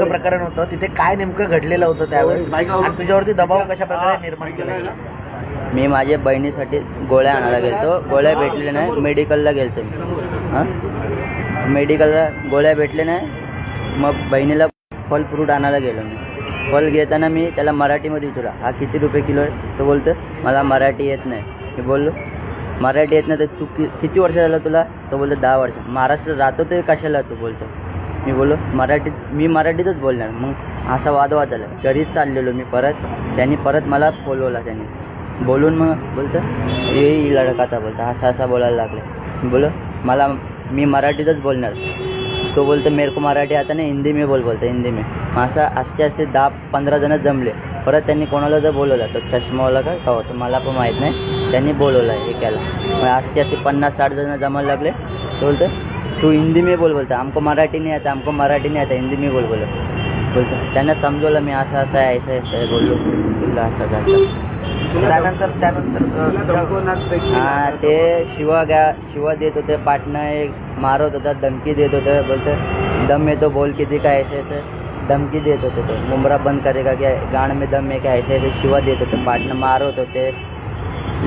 नेमकं प्रकरण होतं तिथे काय नेमकं घडलेलं होतं त्यावेळेस? आणि तुझ्यावरती दबाव कशा प्रकारे निर्माण केला? गेला? मी माझ्या बहिणीसाठी गोळ्या आणायला गेलतो. गोळ्या भेटल्या नाही मेडिकलला गेलतो. मी हां? मेडिकलला गोळ्या भेटल्या नाही मग बहिणीला फल फ्रूट आणायला गेलो मी. फल घेताना मी त्याला मराठीमध्ये विचारला हा किती रुपये किलो आहे? तो बोलतो मला मराठी येत नाही. मी बोललो मराठी येत नाही तर तू कि किती वर्ष झालं तुला? तो बोलतो दहा वर्ष. महाराष्ट्र राहतो ते कशाला? तू बोलतो. मी बोललो मराठीत मी मराठीतच बोलणार. मग असा वादवा झाला. घरीच चाललेलो मी परत. त्यांनी परत मला बोलवला त्यांनी. बोलून मग बोलतं ये ही लडकाता बोलता. असा असा बोलायला लागले. मी बोलो मला मी मराठीतच बोलणार. तो बोलतो मेरे को मराठी आता नाही हिंदी मी बोल बोलतो हिंदी मी. मग असं असते असते दहा पंधरा जण जमले. परत त्यांनी कोणाला जर बोलवलं तर चष्मावाला का का होतं? मला पण माहीत नाही. त्यांनी बोलवलं एकाला. मग असते असते पन्नास साठ जण जमायला लागले. तो बोलतो तू हिंदी में बोल बोलता. हमको मराठी नाही आता हमको मराठी नाही आता हिंदी में बोल बोलतो. बोलतो. त्यांना समजवलं मी असं असं आहे असं असं आहे बोललो. बोललो असं झालं त्यानंतर त्यानंतर हा ते शिवा घ्या शिवा देत होते पाटणं एक मारत होता धमकी देत होते बोलते. दम येतो बोल किती काय ऐसे असं धमकी देत होते ते. मुंबरा बंद करेगा क्या? गाण में दम आहे काय? ऐसे ऐसे शिवा देत होते पाटणं मारत होते.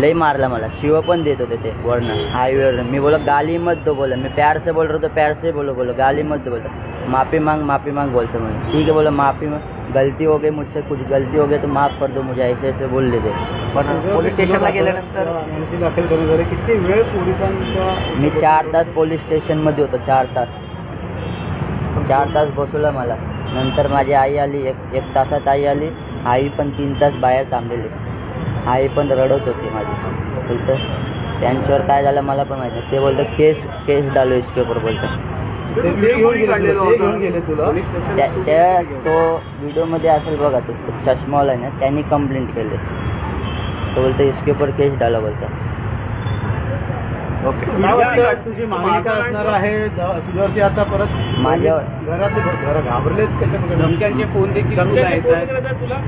लई मारला मला. शिव पण देत होते ते वरनं हायवेवर मी बोलो गाली मत दो बोला मी प्यार से बोल रहा तो प्यार से बोलो बोलो गाली मत दो बोला माफ़ी मांग माफ़ी मांग बोलते मैं ठीक है बोला माफ़ी मांग. गलती हो गई मुझसे कुछ गलती हो गई तो माफ़ कर दो मुझे ऐसे ऐसे बोल देते. पण पोलीस स्टेशनला गेल्यानंतर एनसी दाखल करण्यात आले किती वेळ पोलिसांचा मी चार तास पोलीस स्टेशनमध्ये होतो चार तास. चार तास बसवलं मला. नंतर माझी आई आली एक एक तासात आई आली. आई पण तीन तास बाहेर थांबलेली. आई पण रडत होती माझी. बोलतं त्यांच्यावर काय झालं मला पण माहिती. ते बोलतं केस केस डालो इसके ऊपर बोलतं त्या त्या तो व्हिडिओमध्ये असेल बघा तो चष्मावाला आहे ना त्यांनी कंप्लेंट केली. तो बोलतो इसके ऊपर केस डाला बोलतं. ओके. काय वाटतं? तुझी मागणी काय असणार आहे? ज- तुझ्यावरती आता परत माझ्यावर- घरातले घर घाबरलेत त्याच्यामध्ये धमक्यांचे फोन देखील तुला?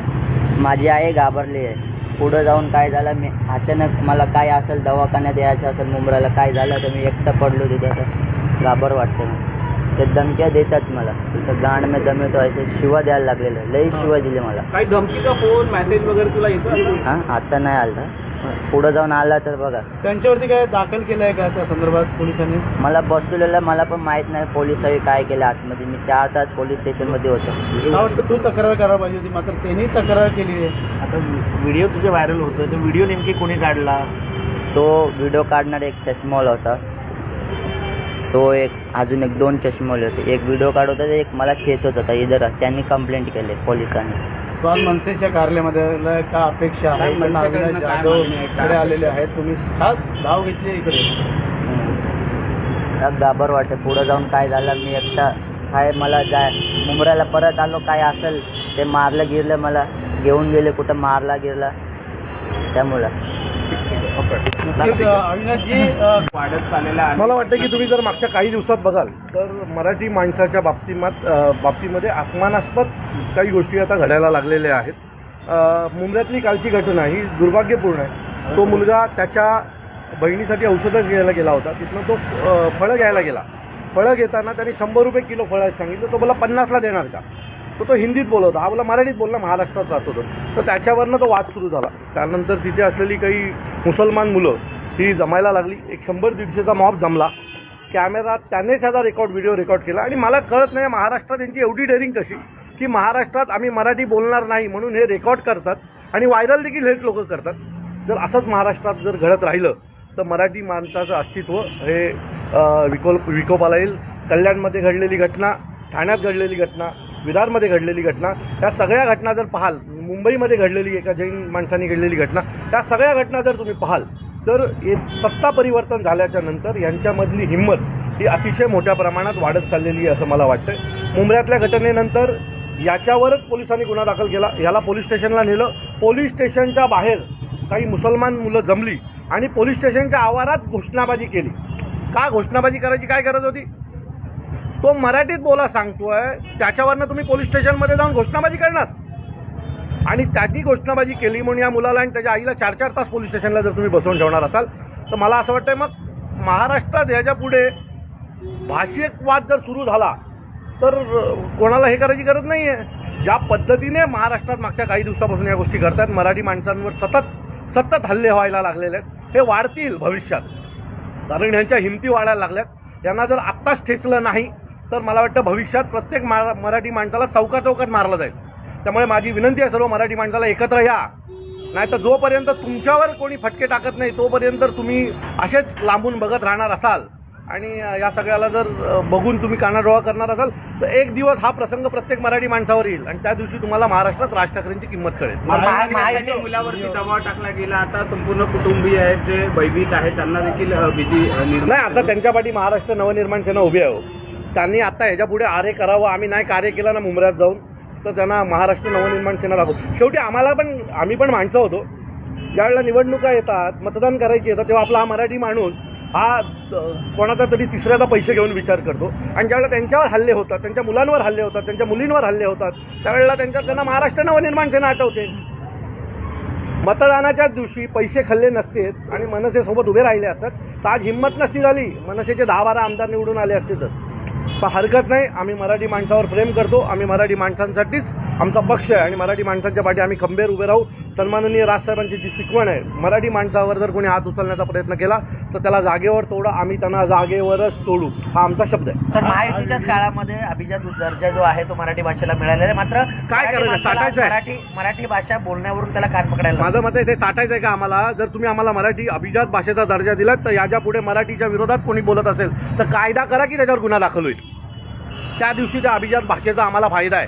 माझी आई घाबरली आहे. पुढं जाऊन काय झालं? मी अचानक मला काय असेल दवाखान्यात यायचं असेल मुंबईला काय झालं तर मी एकटं पडलो तिथे आता घाबर वाटतं मी ते धमक्या देतात मला. तिथं गांड में दम येतो असे शिवा द्यायला लागलेलं लई शिवा दिले मला. काही धमकीचा फोन मेसेज वगैरे तुला येतो हां आता नाही आलं पुढं जाऊन आला तर बघा. त्यांच्यावरती काय दाखल केलंय का त्या संदर्भात पोलिसांनी? मला बसवलेलं मला पण माहीत नाही पोलिसांनी काय केलं आतमध्ये. मी चार तास पोलीस स्टेशनमध्ये होतो. काय वाटतं तू तक्रार करायला पाहिजे होती मात्र त्यांनी तक्रार केली आहे. आता व्हिडिओ तुझे व्हायरल होतोय तो व्हिडिओ नेमकी कोणी काढला? तो व्हिडिओ काढणार एक चष्मावाला होता. तो एक अजून एक दोन चष्मावाले होते. एक व्हिडिओ काढत होता एक मला खेचत होता इधर त्यांनी कंप्लेंट केली पोलिसांनी. आज मनसेच्या कार्यालयामध्ये. का अपेक्षा आहे? अविनाश जाधव इकडे आलेले आहेत. तुम्ही खास धाव घेतली इकडे. घाबर वाटतं. पुढं जाऊन काय झालं? मी एकटा काय मला जाय. मुंबऱ्याला परत आलो. काय असेल ते मारलं गिरलं मला. घेऊन गेले कुठं? मारला गिरला. त्यामुळं. वाढत चाललेला आहे. मला वाटतं की तुम्ही जर मागच्या काही दिवसात बघाल तर मराठी माणसाच्या बाबतीमात बाबतीमध्ये अपमानास्पद काही गोष्टी आता घडायला लागलेल्या आहेत. मुंबईतली कालची घटना ही दुर्भाग्यपूर्ण आहे. तो मुलगा त्याच्या बहिणीसाठी औषधं घ्यायला गेला होता. तिथनं तो फळं घ्यायला गेला. फळं घेताना त्यांनी शंभर रुपये किलो फळं सांगितलं. तो बोला पन्नासला देणार का? तो तो हिंदीत बोलत होता. हा बोला मराठीत बोलला महाराष्ट्रात राहत होतो. तर त्याच्यावरनं तो वाद सुरू झाला. त्यानंतर तिथे असलेली काही मुसलमान मुलं ही जमायला लागली. एक शंभर दीडशेचा मॉब जमला. कॅमेरा त्याने साधा रेकॉर्ड व्हिडिओ रेकॉर्ड केला. आणि मला कळत नाही महाराष्ट्रात यांची एवढी डेअरिंग कशी? की महाराष्ट्रात आम्ही मराठी बोलणार नाही म्हणून हे रेकॉर्ड करतात आणि व्हायरल देखील हेच लोक करतात. जर असंच महाराष्ट्रात जर घडत राहिलं तर मराठी माणसाचं अस्तित्व हे विकोप विकोपाला येईल. कल्याणमध्ये घडलेली घटना ठाण्यात घडलेली घटना विरारमध्ये घडलेली घटना त्या सगळ्या घटना जर पाहाल मुंबईमध्ये घडलेली एका जैन माणसाने घडलेली घटना त्या सगळ्या घटना जर तुम्ही पाहाल तर सत्ता परिवर्तन झाल्याच्यानंतर यांच्यामधली हिंमत ही अतिशय मोठ्या प्रमाणात वाढत चाललेली आहे असं मला वाटतं मुंबईतल्या घटनेनंतर याच्यावरच पोलिसांनी गुन्हा दाखल केला. याला पोलीस स्टेशनला नेलं. पोलीस स्टेशनच्या बाहेर काही मुसलमान मुलं जमली आणि पोलीस स्टेशनच्या आवारात घोषणाबाजी केली. का घोषणाबाजी करायची काय गरज होती? तो मराठीत बोला सांगतोय त्याच्यावरनं तुम्ही पोलीस स्टेशनमध्ये जाऊन घोषणाबाजी करणार. आणि त्याची घोषणाबाजी केली म्हणून या मुलाला आणि त्याच्या आईला चार चार तास पोलीस स्टेशनला जर तुम्ही बसवून ठेवणार असाल तर मला असं वाटतंय मग महाराष्ट्रात ह्याच्या पुढे भाषिक वाद जर सुरू झाला तर कोणाला हे करायची गरज नाही आहे ज्या पद्धतीने महाराष्ट्रात मागच्या काही दिवसापासून या गोष्टी घडतात मराठी माणसांवर सतत सतत हल्ले व्हायला लागलेले आहेत. हे वाढतील भविष्यात. कारण ह्यांच्या हिमती वाढायला लागल्यात. त्यांना जर आत्ताच ठेचलं नाही तर मला वाटतं भविष्यात प्रत्येक मराठी माणसाला चौका चौकात मारलं जाईल. त्यामुळे माझी विनंती आहे सर्व मराठी माणसाला एकत्र या. नाही तर जोपर्यंत तुमच्यावर कोणी फटके टाकत नाही तोपर्यंत तुम्ही असेच लांबून बघत राहणार असाल आणि या सगळ्याला जर बघून तुम्ही कानाडोळा करणार असाल तर एक दिवस हा प्रसंग प्रत्येक मराठी माणसावर येईल आणि त्या दिवशी तुम्हाला महाराष्ट्रात राज ठाकरेंची किंमत कळेल. मुलावरती दबाव टाकला गेला आता संपूर्ण कुटुंबीय आहेत जे भयभीत आहेत त्यांना देखील भीती नाही आता त्यांच्या पाठी महाराष्ट्र नवनिर्माण सेना उभी आहे हो. त्यांनी आता ह्याच्या पुढे आरे करावं आम्ही नाही कार्य केलं ना मुंबऱ्यात जाऊन तर त्यांना महाराष्ट्र नवनिर्माण सेना दाखवतो शेवटी आम्हाला पण आम्ही पण माणसं होतो. ज्यावेळेला निवडणुका येतात मतदान करायची येतात तेव्हा आपला हा मराठी माणूस हा कोणाचा तरी तिसऱ्याचा पैसे घेऊन विचार करतो. आणि ज्यावेळेला त्यांच्यावर हल्ले होतात त्यांच्या मुलांवर हल्ले होतात त्यांच्या मुलींवर हल्ले होतात त्यावेळेला त्यांच्या त्यांना महाराष्ट्र नवनिर्माण सेना आठवते. मतदानाच्याच दिवशी पैसे खाल्ले नसते आणि मनसेसोबत उभे राहिले असतात तर आज हिंमत नसती झाली. मनसेचे दहा बारा आमदार निवडून आले असते तर. पण हरकत नाही. आम्ही मराठी माणसावर प्रेम करतो. आम्ही मराठी माणसांसाठीच आमचा पक्ष आहे आणि मराठी माणसांच्या पाठी आम्ही खंबीर उभे राहू. सन्माननीय राजसाहेबांची जी शिकवण आहे मराठी माणसावर जर कोणी हात उचलण्याचा प्रयत्न केला तर त्याला जागेवर तोडा आम्ही त्यांना जागेवरच तोडू हा आमचा शब्द आहे. तर महायुतीच्याच काळामध्ये अभिजात दर्जा जो आहे तो मराठी भाषेला मिळालेला आहे. मात्र काय मराठी करायचं? माणसाला साठायचं आहे? मराठी मराठी भाषा बोलण्यावरून त्याला कान पकडायला माझं मत आहे ते साठायचं आहे का आम्हाला? जर तुम्ही आम्हाला मराठी अभिजात भाषेचा दर्जा दिलात तर याच्यापुढे मराठीच्या विरोधात कोणी बोलत असेल तर कायदा करा की त्याच्यावर गुन्हा दाखल होईल. त्या दिवशी त्या अभिजात भाषेचा आम्हाला फायदा आहे.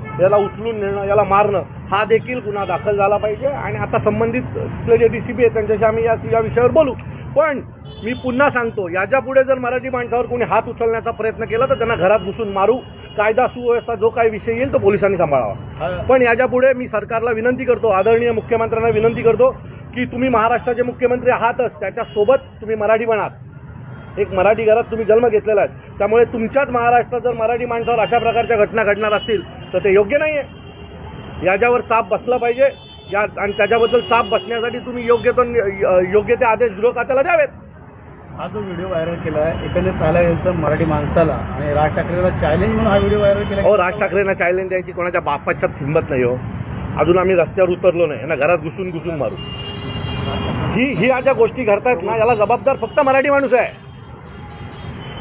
याला उचलून नेणं याला मारणं हा देखील गुन्हा दाखल झाला पाहिजे. आणि आता संबंधित जे डीसीपी आहेत त्यांच्याशी आम्ही या या विषयावर बोलू. पण मी पुन्हा सांगतो याच्यापुढे जर मराठी माणसावर कोणी हात उचलण्याचा प्रयत्न केला तर त्यांना घरात घुसून मारू. कायदा सुव्यवस्था जो काही विषय येईल तो पोलिसांनी सांभाळावा. पण याच्यापुढे मी सरकारला विनंती करतो आदरणीय मुख्यमंत्र्यांना विनंती करतो की तुम्ही महाराष्ट्राचे मुख्यमंत्री आहातच त्याच्यासोबत तुम्ही मराठी बनात. एक मराठी घरात तुम्ही जन्म घेतलेला आहे. त्यामुळे तुमच्याच महाराष्ट्रात जर मराठी माणसावर अशा प्रकारच्या घटना घडणार असतील तर ते योग्य नाही आहे याच्यावर चाप बसला पाहिजे. या आणि त्याच्याबद्दल चाप बसण्यासाठी तुम्ही योग्य तो योग्य ते आदेश गृह खात्याला द्यावेत. हा जो व्हिडिओ व्हायरल केला आहे एकंदरीत पाहायला गेलं तर मराठी माणसाला आणि राज ठाकरेला चॅलेंज म्हणून हा व्हिडिओ व्हायरल केला हो राज ठाकरेंना चॅलेंज द्यायची कोणाच्या बापाच्या हिंमत नाही हो. अजून आम्ही रस्त्यावर उतरलो नाही. यांना घरात घुसून घुसून मारू. ही ही ज्या गोष्टी घडतायत ना याला जबाबदार फक्त मराठी माणूस आहे.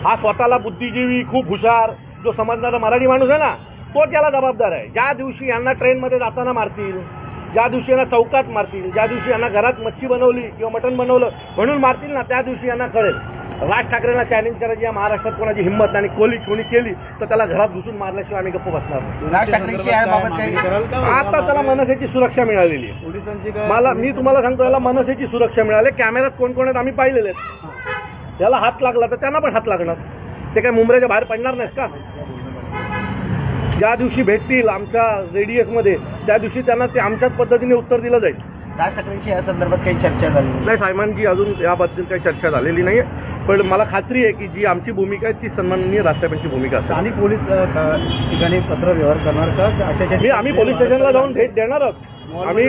हा स्वतःला बुद्धिजीवी खूप हुशार जो समजणारा मराठी माणूस आहे ना तोच याला जबाबदार आहे. ज्या दिवशी यांना ट्रेनमध्ये जाताना मारतील ज्या दिवशी यांना चौकात मारतील ज्या दिवशी यांना घरात मच्छी बनवली किंवा मटण बनवलं म्हणून मारतील ना त्या दिवशी यांना कळेल. राज ठाकरेंना चॅलेंज करायची या महाराष्ट्रात कोणाची हिंमत नाही आणि कोली कोणी केली तर त्याला घरात घुसून मारल्याशिवाय आम्ही गप्प बसणार आता त्याला मनसेची सुरक्षा मिळालेली आहे. पोलिसांची काय? मला मी तुम्हाला सांगतो याला मनसेची सुरक्षा मिळाली. कॅमेऱ्यात कोण कोण आहेत? आम्ही पाहिलेले आहेत. याला हात लागला तर त्यांना पण हात लागणार. ते काय मुंबईच्या बाहेर पडणार नाहीत का? ज्या दिवशी भेटतील आमच्या रेडियसमध्ये त्या दिवशी त्यांना ते आमच्याच पद्धतीने उत्तर दिलं जाईल. राज ठाकरेंशी या संदर्भात काही चर्चा झाली नाही. साहेबांची अजून याबद्दल काही चर्चा झालेली नाही पण मला खात्री आहे की जी आमची भूमिका आहे ती सन्माननीय राजसाहेबांची भूमिका असेल. स्थानिक पोलीस ठिकाणी पत्र व्यवहार करणार का? अशा मी आम्ही पोलीस स्टेशनला जाऊन भेट देणार आहोत. आम्ही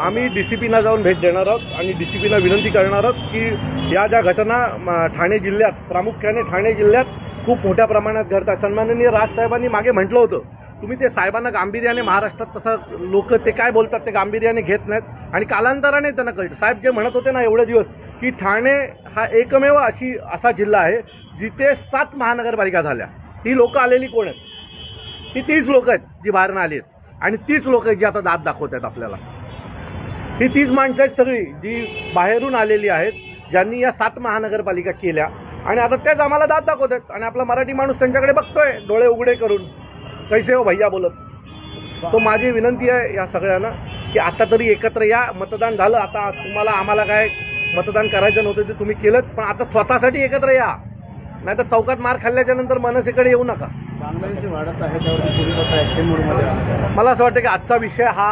आम्ही डीसीपीना जाऊन भेट देणार आहोत आणि डीसीपीला विनंती करणार आहोत की या ज्या घटना ठाणे जिल्ह्यात प्रामुख्याने ठाणे जिल्ह्यात खूप मोठ्या प्रमाणात घडतात. सन्माननीय राजसाहेबांनी मागे म्हटलं होतं. तुम्ही ते साहेबांना गांभीर्याने महाराष्ट्रात तसं लोक ते काय बोलतात ते गांभीर्याने घेत नाहीत. आणि कालांतराने त्यांना कळतं. साहेब जे म्हणत होते ना एवढे दिवस की ठाणे हा एकमेव अशी असा जिल्हा आहे जिथे सात महानगरपालिका झाल्या. ती लोकं आलेली कोण आहेत? ती तीच लोक आहेत जी बाहेरनं आली आहेत. आणि तीच लोक आहेत जी आता दात दाखवत आहेत आपल्याला. ही तीच माणसं आहेत सगळी जी बाहेरून आलेली आहेत ज्यांनी या सात महानगरपालिका केल्या. आणि आता तेच आम्हाला दात दाखवत आहेत आणि आपला मराठी माणूस त्यांच्याकडे बघतोय डोळे उघडे करून. कैसे हो भैया बोलत. तो माझी विनंती आहे या सगळ्यांना की आता तरी एकत्र या मतदान झालं आता तुम्हाला आम्हाला काय मतदान करायचं नव्हतं ते तुम्ही केलंच पण आता स्वतःसाठी एकत्र या. नाही तर चौकात मार खाल्ल्याच्या नंतर मनसेकडे येऊ नका. मला असं वाटतं की आजचा विषय हा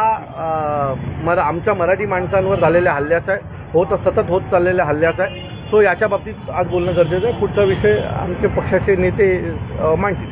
आमच्या मराठी माणसांवर झालेल्या हल्ल्याचा आहे. होत सतत होत चाललेल्या हल्ल्याचा आहे. सो याच्या बाबतीत आज बोलणं गरजेचं आहे. पुढचा विषय आमचे पक्षाचे नेते मांडतील.